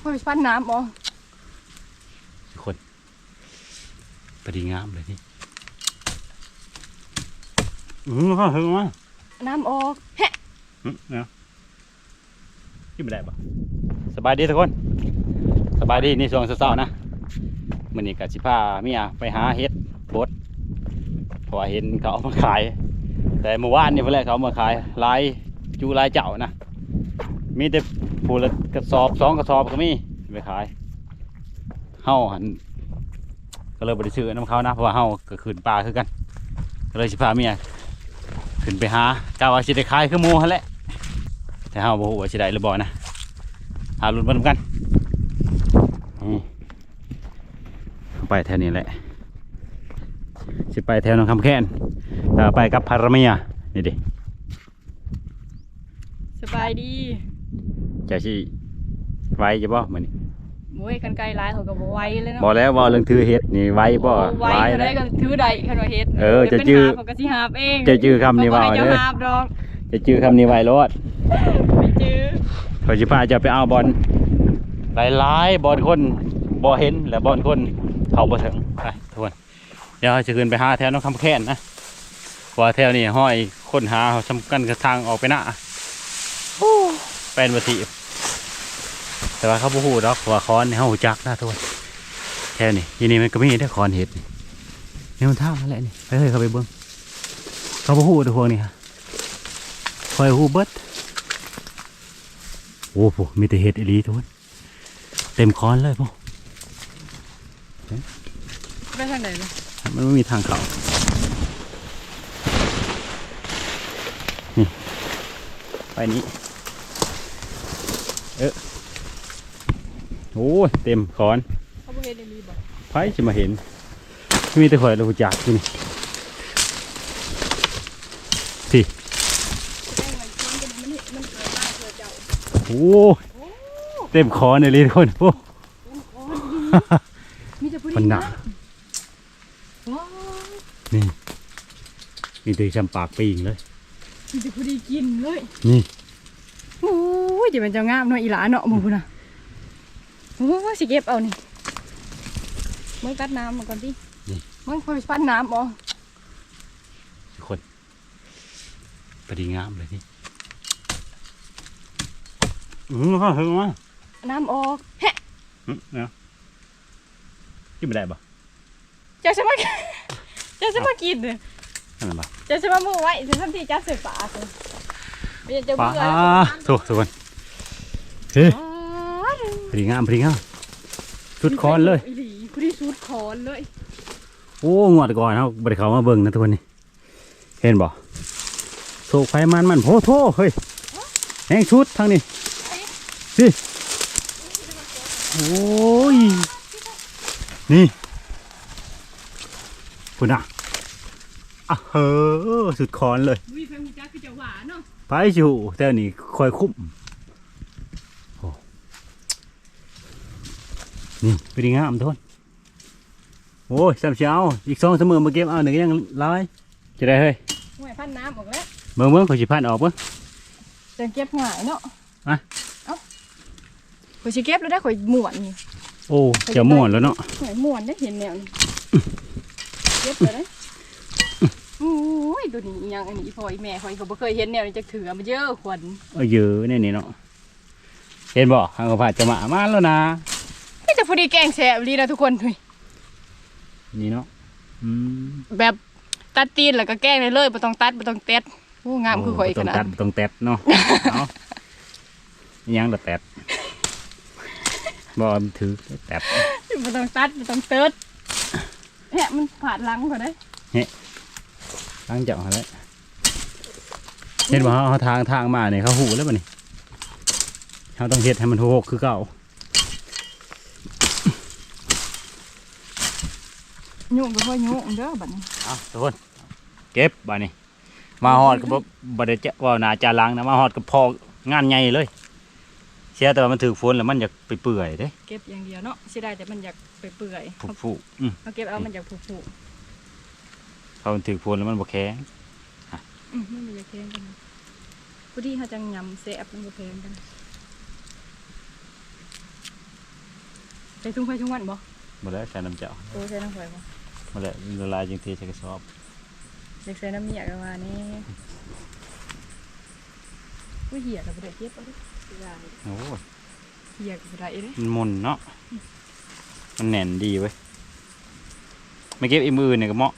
พอไปปั้นน้ำอ๋อทุกคนพอดีงามเลยนี่อืมมาเฮ้ยมาน้ำออกแฮะอืมเนาะขึ้นไม่ได้ปะสบายดีทุกคน สบายดีในช่วงเช้าๆนะมื้อนี้กับสิพาเมียไปหาเห็ดบดเพราะว่าเห็นเขาเอามาขาย แต่เมื่อวานนี่เพื่อนเขาเอามาขายหลายจูหลายเจ้านะ มีแต่ผู้ละกระสอบสองกระสอบก็มีไปขายเฮาหันก็เลยบริซื้อน้ำเขานะเพราะว่าเฮาก็ขึ้นป่าคือกัน ก็เลยสิพาเมียขึ้นไปหากาวาสิได้ขายคือหมูหั่นแหละแต่เฮาบ่ฮู้ว่าสิได้หรือบ่นะหาลุ้นเบิ่งกันไปแถวนี้แหละสิไปแถวหนองคำแค้นแล้วไปกับภรรเมียนี่ดิสบายดี จะสิไว้จะบ่มื้อนี้โอ้ยกันไกลหลายเขาก็บ่ไหวเลยเนาะบ่แล้วบ่เรื่องถือเฮ็ดนี่ไว้บ่ไหวเท่าแล้ได้วก็ถือได้คันว่าเฮ็ดเออดี๋ยวจะจื้อเป็นหาเขาก็สิหาบเองจะจื้อคำนี้ว่าเขก็ให้เด้อเจ้าหาบดอกจะจื้อคำนี้ไว้รอดไปจื้อเขาสิพาจะไปเอาบอลหลายๆบอลคนบ่เห็นและบอลคนเขาบ่ถึงไปทุกคนเดี๋ยวเราจะขึ้นไปหาแถวน้องคำแค้นนะเพราะว่าแถวนี้ห้อยคนหาเขาสำคัญกับทางออกไปหน้าโอ้เป็นวัตถิ แต่ว่าเขาบ่ฮู้ดอกว่าคอนนี่เฮารู้จักนะทุกคนแถวนี้ทีนี้มันก็มีได้อคอนเห็ดนี่นี่มันทางนั่นแหละนี่ไปเฮ้ยเขาไปเบิ่งเขาบ่ฮู้ทุกพวกนี่ฮะคอยฮู้เบิดโอ้โหมีแต่เห็ดอีหลีทุกคนเต็มคอนเลยพวกไปทางไหนเลยมันไม่มีทางเขานี่ไปนี้เออ โอ้ยเต็มคอนเขาบ่เฮ็ดได้มีบ่ไผจะมาเห็น มีแต่ข่อยรู้จักที่นี่แสดงว่าคนเป็นมันเฮ็ดมันเกิดมาเพื่อเจ้าโอ้ยเต็มคอนเลยทุกคนโอ้อ๋อมีแต่ผู้มันหนาว้าวนี่มีแต่จำปากปีงเลยมีแต่ผู้ดีกินเลย นี่โอ้ยจะเป็นเจ้างามเนาะอีหลาเนาะหมู่พุ่นน่ะ โอ้ยสิเก็บเอานี่มึงกัดน้ำมาก่อนดิมึงคอยปั้นน้ำอ๋อทุกคนพอดีงามเลยนี่อืมมาเฮ้ยมาน้ำออกแฮะอืมเอากินไม่ได้ปะเจ้าจะมาเจ้าจะมากินเลยนั่นปะเจ้าจะมามือไว้จะทำที่จับใส่ปากเลยไม่อยากจะปลาเบื่อถูกทุกคนเฮ้ยอ๋อ พอดีงามพอดีงามสุดคอนเลยอีหลีผู้ที่สุดคอนเลย โอ้งวดก่อนเขาบริเขามาเบิ่งนะทุกคนนี่เห็นบ่โศกไฟมันมันโพโทเฮ้ยแห้งชุดทางนี้สิโอ้ยนี่คุณอะอะเฮ้อสุดคอนเลยวิเพลงจักคือจะหวานเนาะไปอยู่แต่อันนี่คอยคุ้มโอ้ นี่เป็นยังไงอะทุกคนโอ้ยสามเช้าอีกสองเสมอมาเก็บเอาหนึ่งก็ยังร้ายจะได้เฮ้ยห่วยพันน้ำออกแล้วเบิ่งเบิ่งเขาสิพันออกเบิ่งจะเก็บง่ายเนาะอะเอ้าข่อยสิเก็บแล้วได้ข่อยม่วนนี่โอ้เจะม่วนแล้วเนาะข่อยม่วนได้เห็นแนวนี่เก็บเลยได้โอ้ยตัวนี้อิหยังอันนี้อีพ่ออีแม่ข่อยก็บ่เคยเห็นแนวนี้จักเถื่อมาเยอะขวัญเอาเยอะแน่นี่เนาะเห็นบ่ทางกระพาจะมามาแล้วนะนี่จะ พอดีแกงแซ่บดีนะทุกคนเฮ้ยนี่เนาะอืมแบบตัดตีนแล้วก็แกงเลยเลยบ่ต้องตัดบ่ต้องเต็ดโอ้งามคือข่อยขต้องนาดตัดบ่ต้องแตดเนาะ เอาอิหยังละแตดบ่เอาถือแตดบ่ต้องตัดบ่ต้องเติดแหะมันผาดหลังเขาได้ตั้งเจ้าหาแล้วเห็นบ่เขาเอาทางทางมาเนี่ยเขาหูแล้วบ่นี่เขาต้องเฮ็ดให้มันโหกคือเก่า ยุ่งก็บ่ยุ่งเด้อบัดนี้เอาทุกคนเก็บบ่นี่มาฮอดก็บ่บ่ได้จะว่าหนาจาลังนะมาฮอดก็พองานใหญ่เลย เสียแต่ว่ามันถือฝนแล้วมันอยากไปเปื่อยเด้เก็บอย่างเดียวเนาะสิได้แต่มันอยากไปเปื่อยผุผุอืมเอาเก็บเอามันอยากผุเขามันถือฝนแล้วมันบ่แข็งๆอืมมันบ่อยากแพงกันพอดีเขาจังยำแซ่บมันบ่แพงกันใส่ทุ่งไฟทุ่งวันบ่หมดแล้วใส่น้ำเจ้าโอ้ใส่น้ำไฟบ่ห มดแล้วละลายจึงเทใส่กระสอบเด็กใส่น้ำเมียกันมานี่อุ้ยเหี้ยกับบ่ได้เก็บเอาดิเวลานี่โอ้ยเหี้ยกับบ่ได้เด้มันมนเนาะมันแน่นดีเว้ยไม่เก็บอีมือเนี่ยก็เหมาะ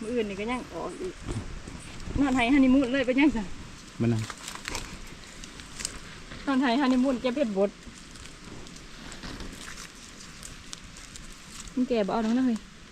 มื้ออื่นนี่ก็ยังออกอีกนอนไทยฮันนีมูนเลยไปยังซะมันนะนอนไทยฮันนีมูนเก็บเผ็ดบดมึงแก่บ่เอาน้องนะเฮ้ย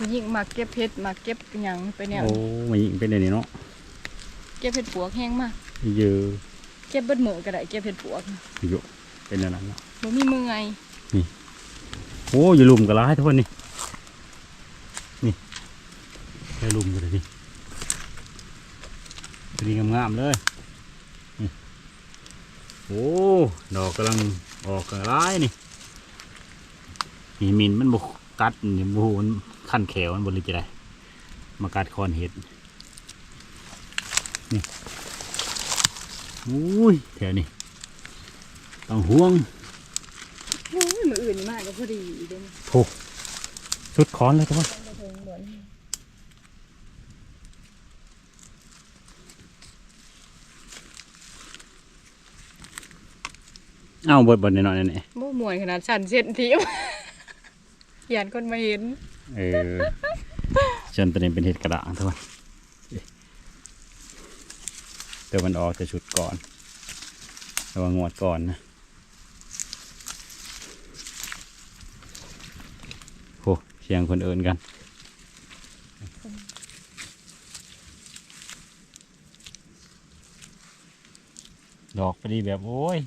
ผ่านเป็นจะได้โอ้ยยุยุม่วนบ่ม่วนมากโอ้แนวนี้คักคักมากนั่นนี่เนาะๆมากเลยผู้หญิงมาเก็บเพชรมาเก็บหยังไปแนวโอ้มันยิงเป็นอันนี้เนาะเก็บเพชรปวกแห้งมากเยอะเก็บเบิดมือก็ได้เก็บเพชรปวกเยอะเป็นอันนั้นเนาะบ่มีมือไงโอ้อยาลุมกันละให้ทุกคนนี่นี่อยาลุมกันเลยนี่ตัวนี้งามๆเลยนี่โอ้ดอกกำลังออกกระไรนี่มีมินมันบกกัดนี่บูมัน ขั้นแขวมันบริจะได้มากัดคอนเห็ด นี่อุ้ยแถวนี้ต้องห่วงโอ้ยมืออื่นนี่มากก็พอดีเด้นี่โถชุดคอนเลยทุกคนต้องไปเทิงบ่นเอ้าบดบดหน่อยๆนี่บ่ม่วนขนาดสั่นเส้นทีมยานคนมาเห็น เออจนตัวนี้เป็นเห็ดกระด้างทุกคนเดี๋ยวมันออกจะชุดก่อนระวังงวดก่อนนะโหเสียงคนเอินกันดอกพอดีแบบโอ้ย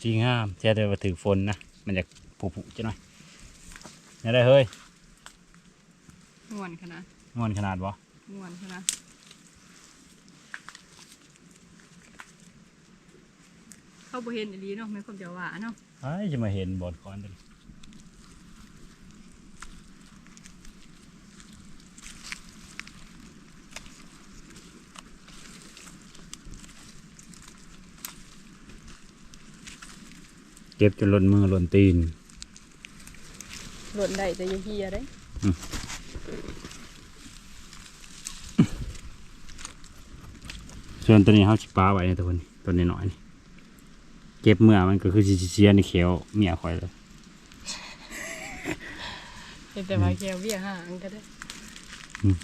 ที่งามเจ้าเดินมาถือฝนนะ มันจะผุๆจะหน่อยนี่ได้เฮ้ยม่วนขนาดงอนขนาดวะม่วนขนาดเขาบ่เห็นอีหลีเนาะไม่ความจะว่าเนาะไอ้จะมาเห็นบอดคอนตัวนี้ เก็บจนหล่นมือหล่นตีนหล่นได้แต่อย่าเฮียเด้ส่วนตัวนี้เขาชิปลาไว้ในตัวนี้ตัวนี้หน่อยนี่เก็บเมื่อมันก็คือสิเชียในเขียวเมียคอยเลยเห็นแต่ว่าแก้วเบี้ยห่างก็ได้อืม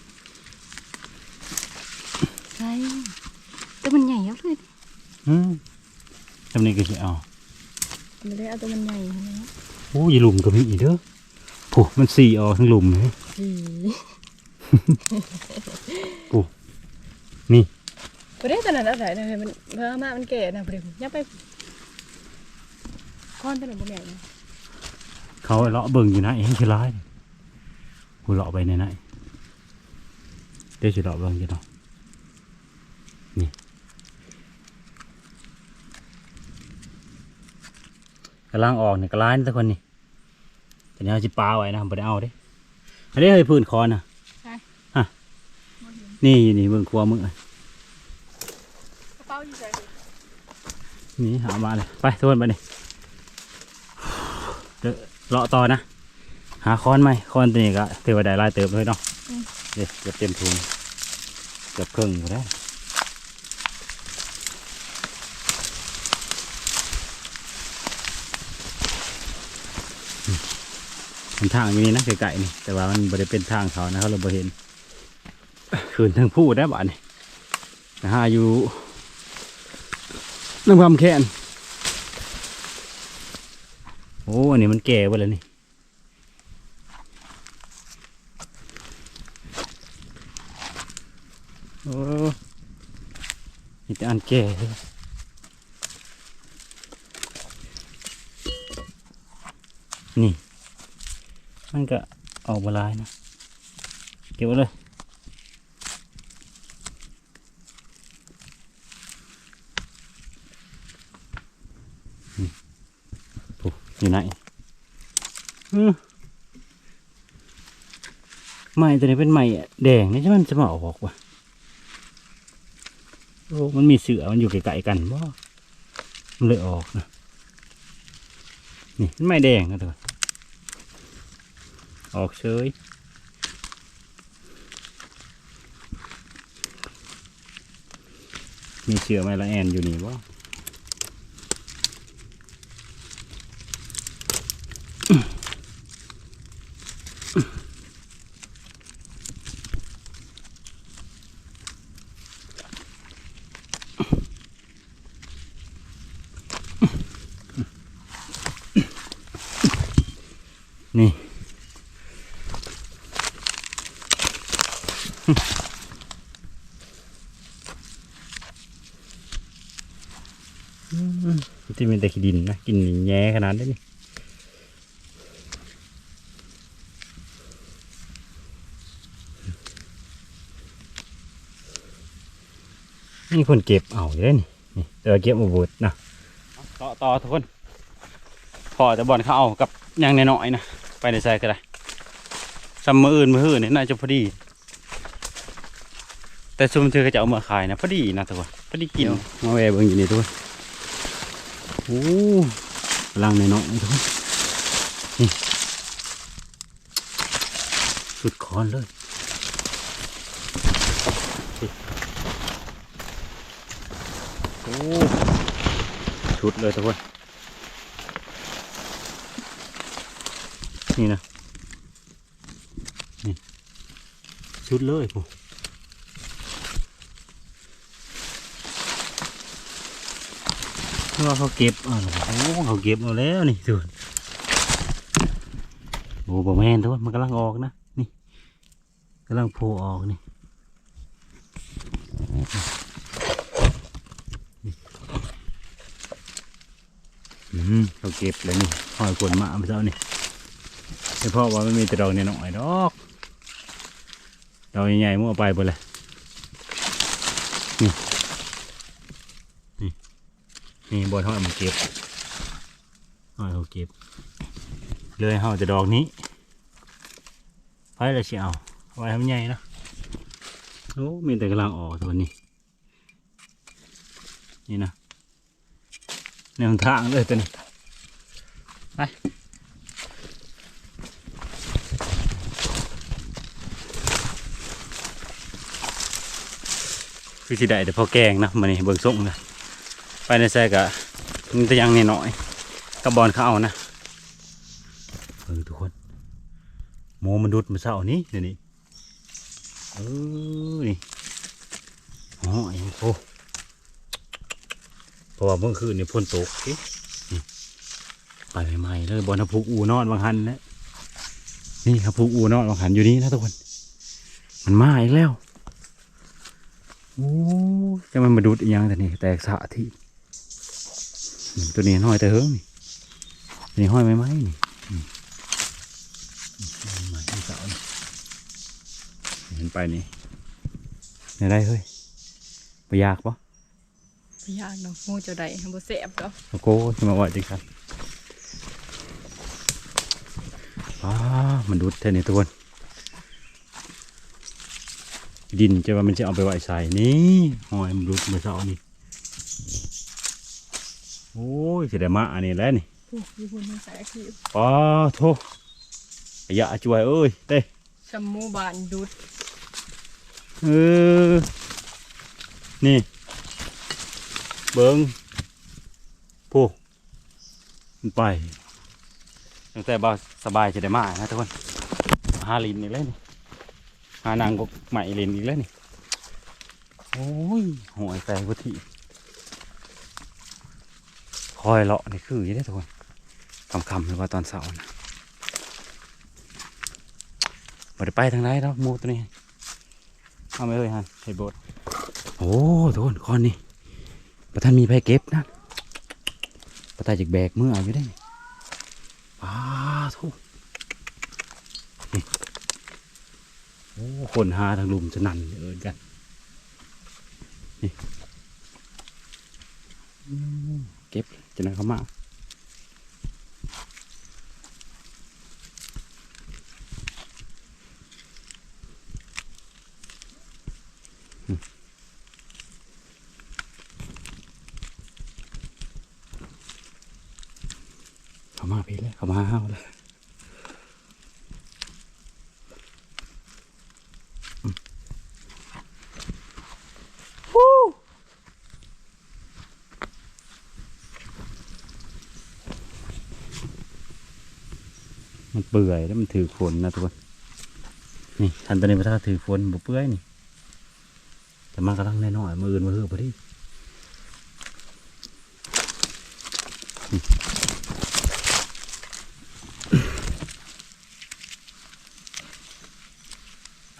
ใช่แต่มันใหญ่แล้วเลยอืมจำนี้ก็สิเอา ไม่ได้เอาตัวมันใหญ่ขนาดนั้นโอ้ยหลุมก็มีอีกเด้อโอ้มันสี่ออกทั้งหลุมเลยอีนี่บ่ได้ตอนนั้นเอาไหนนะเฮ้ยมันเพราะมามันแก่นะบ่ได้ยับไปก้อนเป็นบ่ใหญ่นะเขาเลาะเบิ่งอยู่นะเองคือร้ายกูเลาะไปในไหนเดี๋ยวจะเลาะเบิ่งจะเนาะ กำลังออกเนี่ยกระลายนี่ทุกคนนี่แต่เนี่ยเอาจิปลาไว้นะผมไม่ได้เอาเด้อันนี้เฮ้ยพื้นคอนะใช่ฮะนี่อยู่นี่เบิ่งครัวมึงเอ้ยกระเป๋าอยู่ใส่นี่หามาเลยไปทุกคนไปนี่เดี๋ยวเลาะต่อนะ หาค้อนไหมค้อนตัวนี้ก็ถือว่าได้หลายเติบเลยเนาะเดี๋ยวเกือบเต็มถุงเกือบครึ่งอยู่แล้ว มันทางอย่นี้นะไกลๆนี่แต่ว่ามันบริเป็นทางเขานะเขาเราบ่เห็นขืนทั้งผู้ได้บ่านี่นะฮะอยู่น้ำความแค้นโอ้อันนี้มันแก่ไปแล้วนี่โอ้มีแต่อันแก่เลย นี่ มันก็ออกมาลายนะ เก็บไว้เลยปุ๊อยู่ไหนไม้ตัวนี้เป็นไม้แดงนี่ใช่มันจะมาออกวะโอ้มันมีเสือมันอยู่ไกลๆกันบ่มันเลยออกนะนี่เป็นไม้แดงนะตัว ออกเฉยมีเชือไม้ละแอนอยู่นี่บ่อืม ที่มีแต่ขี้ดินนะกินแย่ขนาดนี้นี่มีคนเก็บเอาอยู่เลยนี่นี่แต่ว่าเก็บมาบดนะต่อต่อทุกคนพอจะบ่อลเขาเอากับยางน้อยๆนะไปในใจก็ได้ซัมมืออื่นมืออื่นนี่น่าจะพอดี แต่ซุมเธอจะเอามาขายนะพอดีนะทุกคนพอดีกินมาแวะเบิ่งอยู่นี่ทุกคนโอ้กำลังน้อยๆทุกคนสุดคอนเลยโอ้ชุดเลยทุกคนนี่นะนี่ชุดเลยผม ว่าเขาเก็บอ่าโอ้เขาเก็บเอาแล้วนี่ทุนโอ้บ่แม่นทุกมันกำลังออกนะนี่กำลังโผล่ออกนี่ืเขาเก็บเลยนี่หอยคนมาเมื่อเช้านี่เฉพาะว่าไม่มีแต่ดอกเนี่ยน้อยดอกดอกใหญ่ๆมั่วไปหมดเลยนี่ นี่บนห้อยมันเก็บห้อยเขาเก็บ เลยห้อยแต่ดอกนี้ไปเลยเชียวไว้ทำใหญ่นะโอ้มีแต่กำลังออกตัวนี้ นี่นะแนวทางเลยตัวนี้ไปคือสิได้แต่พอแกงนะมันนี่เบิ่งส่งนะ ไปในแซกะมันจะยังนิดหน่อยกับบอลเขาเอานะเออทุกคนโมมันดุดมาเศร้านี้เดี๋ยวนี้เออนี่อ๋อไอ้โอ้เพราะว่าเมื่อคืนนี่พ่นตกไปใหม่ๆเลยบอลผูกอูนอนบางหันนะนี่ครับผูกอูนอนบางหันอยู่นี่นะทุกคน มันมาอีกแล้วโอ้ยจะมันมาดูดอีหยังแต่นี่แตกสะที่ ตัวนี้ห้อยแต่เฮิงนี่ตัวนี่ห้อยไม้ไหมเสานี่เห็นไปนี่เนี่ยได้เฮ้ยไปยากปะบ่ยากเนาะงูจ้าใดบ่แซ่บดอกโอ้โหจะมาว่าจริงครับอ้ามันดูดแท่นี้ทุกคนดินจะว่ามันจะเอาไปไหว้ใส่นี่หอยมันดูดมาเสานี่ โอ้ยจะได้มาอันนี้แหล้วนี่โอ้ยพุ่นมันใส่ขี้ป้าโทขยะช่วยเอ้ยเต้ชมหมูบานดุดเออนี่ เบิงผู้มันไปตั้งแต่บ่าสบายจะได้มานะทุกคนหาลินอีกแล้วนี่หานางกใหม่ลินอีกแล้วนี่โอ้ยหอยแตกพุที คอยเลาะนี่คืออยังได้ทุกคนคำๆหรือว่าตอนเสาร์นะบ่ได้ไปทางไหนแล้วมูตัวนี้เอาไม่เลยฮันไอ้โบดโอ้ทุกคนคอนนี่ประท่านมีไผเก็บนะประท่านจิกแบกมือเอาอยู่ได้อ้าทุกนี่โอ้คนหาทางลุมจะนั่นเอินกันนี่อืมเก็บ จะนั่งเขามาอืมเขามาพี่เลยเขามาห้าวเลย มัน เปื่อยแล้วมันถือฝนนะทุกคนนี่ทันตอนนี้มันถ้าถือฝนบ่เปื่อยนี่แต่มันกำลังน้อยมืออื่นมือหือพอดี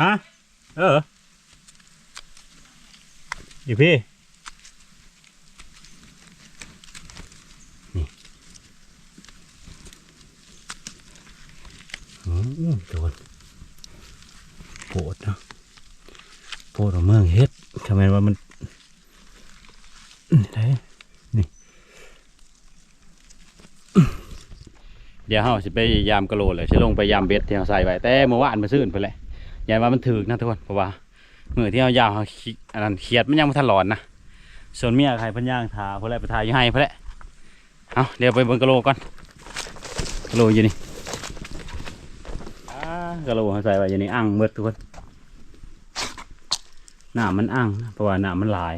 ฮะเอออยู่พี่ อืมโดนโปวดเนาะโปวดของเมืองเฮ็ดทำไมว่ามันนี่ได้นี่ เดี๋ยวเฮาสิไปยามกะโหลเลยสิลงไปยามเบ็ดที่เฮาใส่ไว้แต่เมื่อวานมาซื้อเพิ่นแหละยายว่ามันถึกนะทุกคนเพราะว่ามื้อที่เฮายาวเฮาอันนั้นเขียดมันยังบ่ทันหลอนนะส่วนเมียใครพิ่นย่างทาเพิ่นแหละไปทาอยู่ให้เพิ่นแหละเอาเดี๋ยวไปเบิ่งกะโหลก่อนกะโหลอยู่นี่กระโหลกใส่ไว้อย่างนี้อ่างเบิดทุกคนหน้ามันอ่างเพราะว่าหน้ามันลาย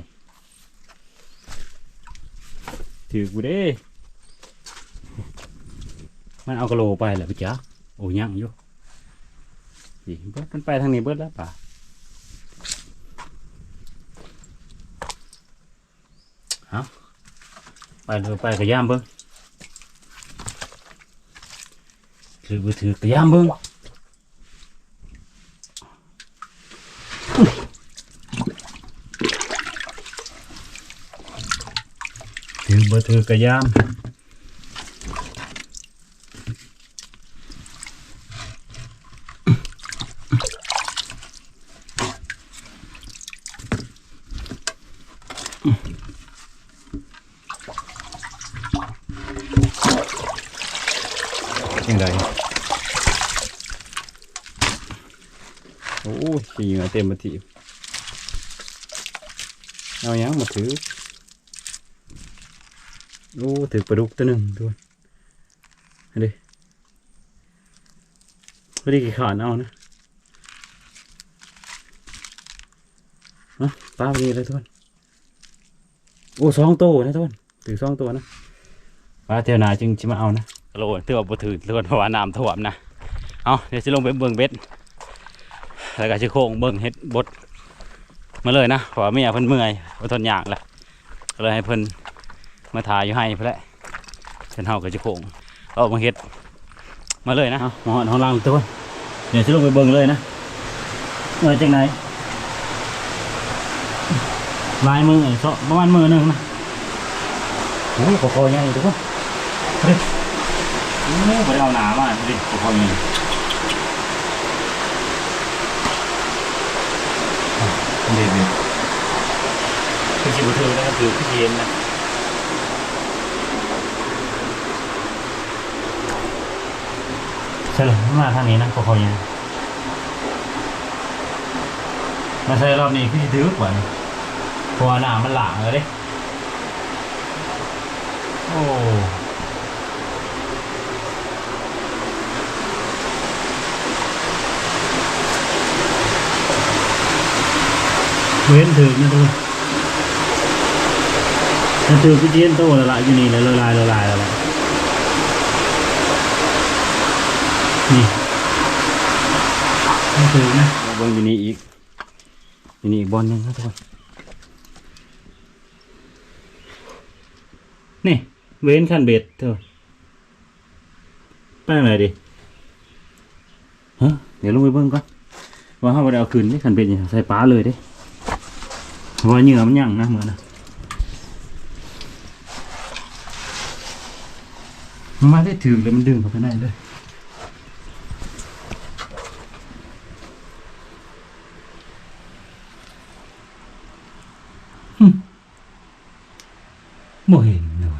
ถือกูเด้ มันเอากระโหลไปแหละพี่จ๋าโอ้ยังอยู่นี่เบิดมันไปทางนี้เบิดแล้วป่ะเอาไปเลยไปกระยามเบิ้งถือไปถือกระยามเบิ้งถือบ่ถือกระยามยังไงโอ้ยขี่ เต็มมาทีเอาหยังมาถือโอ้ถือปลาดุกตัวหนึ่งตัวอันนี้พอดีกี่ขาดเอานะอะปลาดีเลยทุกคนโอ้สองตัวนะทุกคนถือสองตัวนะปลาเทวนาจึงจะมาเอานะโหลถือว่าบ่ถือทุกคนเพราะว่าน้ำท่วมนะเอาเดี๋ยวจะลงไปเบิ่งเบ็ด แล้วก็จะโค้งเบิ่งเฮ็ดบดมาเลยนะเพราะว่าเมียเพิ่นเมื่อยอดทนอยากแหละก็เลยให้เพิ่นมาถ่ายอยู่ให้เพื่อแหละเช่นเฮาก็จะโค้งเอามาเฮ็ดมาเลยนะเอามาหอนห้องล่างตัวเดี๋ยวจะลงไปเบิ่งเลยนะเออจังไหนลายมือไอ้เสาะประมาณมือหนึ่งนะโอ้ยปกคอใหญ่ทุกคนเฮ้ยโอ้ยบ่ได้เอาหนามาดิปกคอให ญ่เด็ดเด็ดคือชิบุเธอนะครับคือพี่เย็นนะใช่เลยมาทางนี้นะพอเขายังมาใช้รอบนี้คือสิถือกว่าเพราะว่าหน้ามันหลางเลยเด้ เว้นถือกนะทุกคนมันถือพี่เจียนโตละลายอยู่นี่เลยละลายละลายละลายนี่นี่คือนะบนอยู่นี่อีกอยู่นี่อีกบอลหนึงนะทุกคนนี่เว้นขั้นเบ็ดเถอะไปไหนดิฮะเดี๋ยวลงไปเบิ่งก่อนว่าเขาไปเอาคืนนี่ขั้นเบ็ดอย่างใส่ปลาเลยเด้เพราะ ว่าเหงื่อมันยั่งนะเหมือนนะมันมาได้ถึงเลยมันดึงเข้าไปในเลยหึมเห็นเลย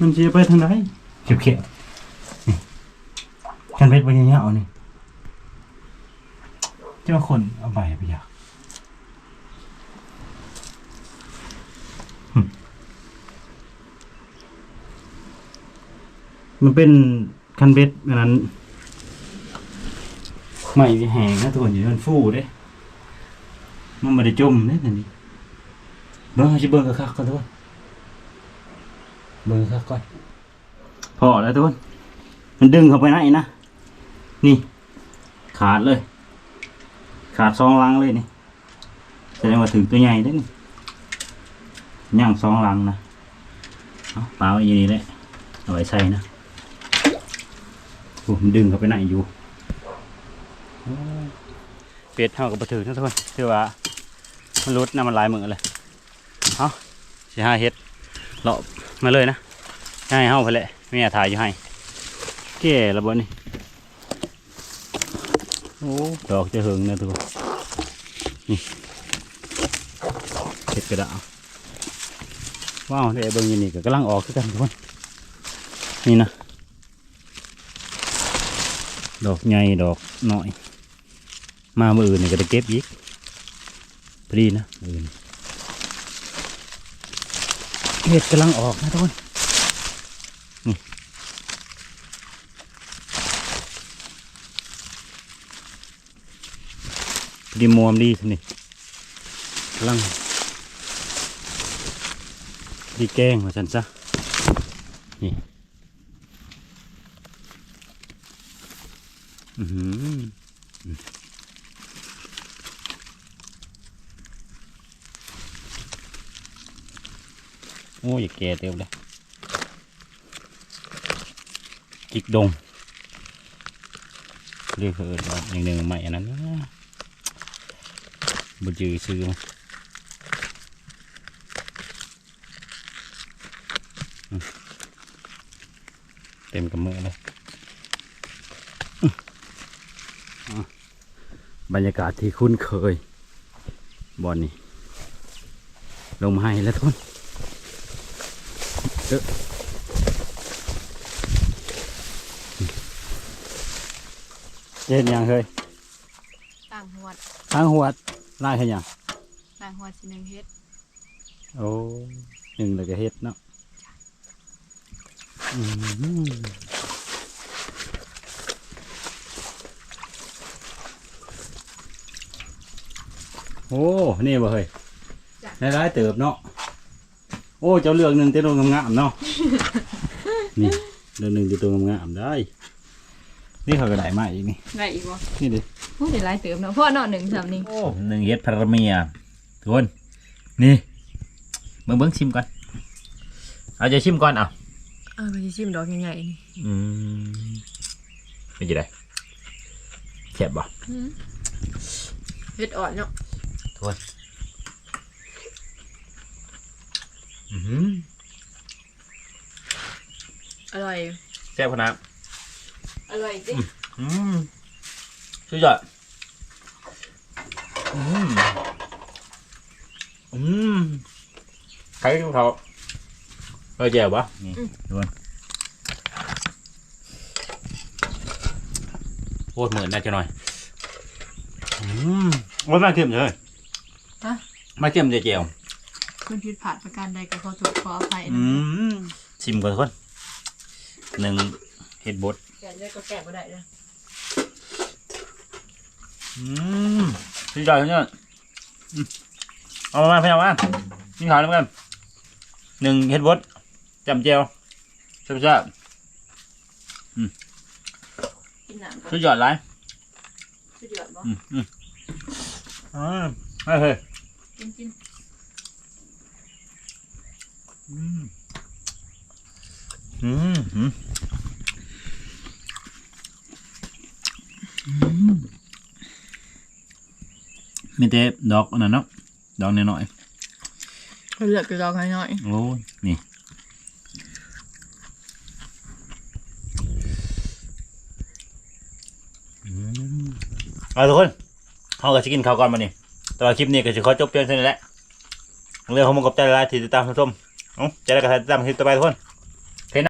มันจะไปทางไหนเก็บเข็ม เบ็ดไปยังเงี้ยเอานี่เจ้าคนเอาใบไปอยากมันเป็นคันเบ็ดอันนั้นไม่แหงนะทุกคนอยู่มันฟูเด้ มันไม่ได้จมเด้นั่นนี่เบิ่งให้สิเบิ่งคักก่อนทุกคนเบิ่งคักก่อนพอแล้วทุกคนมันดึงเข้าไปไหนนะ นี่ ขาดเลย ขาดสองลังเลยนี่แสดงว่าถึงตัวใหญ่ได้นี่ย่างสองลังนะเอาปลาไว้อยู่นี่แหละเอาไว้ใส่นะโอ้มันดึงเขาไปไหนอยู่เป็ดเท่ากับประถือนะทุกคนคือว่ามันรุดน้ำมันลายมือเลยเอาสิห้าเฮ็ดเลาะมาเลยนะให้เฮาไปเลยไม่อยากถ่ายอยู่ให้แก่ระเบิดนี่ โอ้ดอกจะเหิงนะทุกคนนี่เฮ็ดกระดาษว้าวได้เบิ่งอยินนี่ก็กำลังออกคือกันทุกคนนี่นะดอกใหญ่ดอกน้อย มาเมื่ออื่นนี่ก็จะเก็บอีกพอดีนะมื้ออื่นเห็ดกำลังออกนะทุกคนนี่ ดีมวมดีสินี่กำลังดีแกงมาฉันซะนี่อือหือโอ้ยแก่เต็มเลยจิกดงเรียกเอิญว่าอย่างหนึ่งใหม่อันนั้นนะ บุจือซื้อมาอืมเต็มกระมือเลยอื้ออะบรรยากาศที่คุ้นเคยบอนนี่ลงมาให้แล้วทุกคนเจ็ดยังเคยต่างหวดทั้งหัว ดไล่ขยังต่างหวดสิหนึ่งเฮ็ดโอ้หนึ่งเลยก็เฮ็ดเนาะอืมโอ้นี่บ่เฮ้ยได้ร้ายๆเติบเนาะโอ้เจ้าเลือกหนึ่งเจ้าตัวงามๆเนาะนี่เลือกหนึ่งเจ้าตัวงามๆได้ นี่เขาก็ได้มาอีกนี่ไรอีกวะนี่ดิ พูดได้หลายเติมเนาะเพราะว่าเนาะหนึ่งสามนี่โอ้หนึ่งเฮ็ดพาราเมียทุกคนนี่เบิ่งเบิ่งชิมก่อนเอาจะชิมก่อนเอาอ่าไปชิมดอกใหญ่ๆนี่อืมเป็นยังไงแซ่บบ่เฮ็ดอ่อนเนาะทุกคนอืมอร่อยแซ่บขนาดอร่อยสิอืม สุดยอดอืมอืมใครกับเขาเออแจ่วปะนี่ทุกคนโคตรเหมือนน่าจะหน่อยอืมโอ้ยมาเข้มเลยฮะ มาเค็มเจียวมันผิดพลาดประการใดก็ขอโทษขออภัยอืนะมชิมก่อนทุกคนหนึ่งเห็ดบด แกะได้ก็แกะบ่ได้นะ อืมสุดยอดสุดยอดอืมเอามาพี่เอามานี่ขาวแล้วกันหนึ่งเห็ดบดจำเจียวแซ่บกินน้ำก่อๆนสุดยอดไรสุดยอดบ่อืมอืมอ่าไม่เฮ้ยกินกินอืมอืมอืมมี แต่ดอกอันนั้นเนาะดอกน้อยเลือกดอกน้อยๆโอ้ยนี่อืมเอาทุกคนเขาก็จะกินข้าวก่อนมานี่แต่ว่าคลิปนี้ก็จะขอจบเพียงเท่านี้แหละเรื่องของมึงกับใจละลายที่ติดตามชมเอ้าใจละกระติดตามคลิปต่อไปทุกคน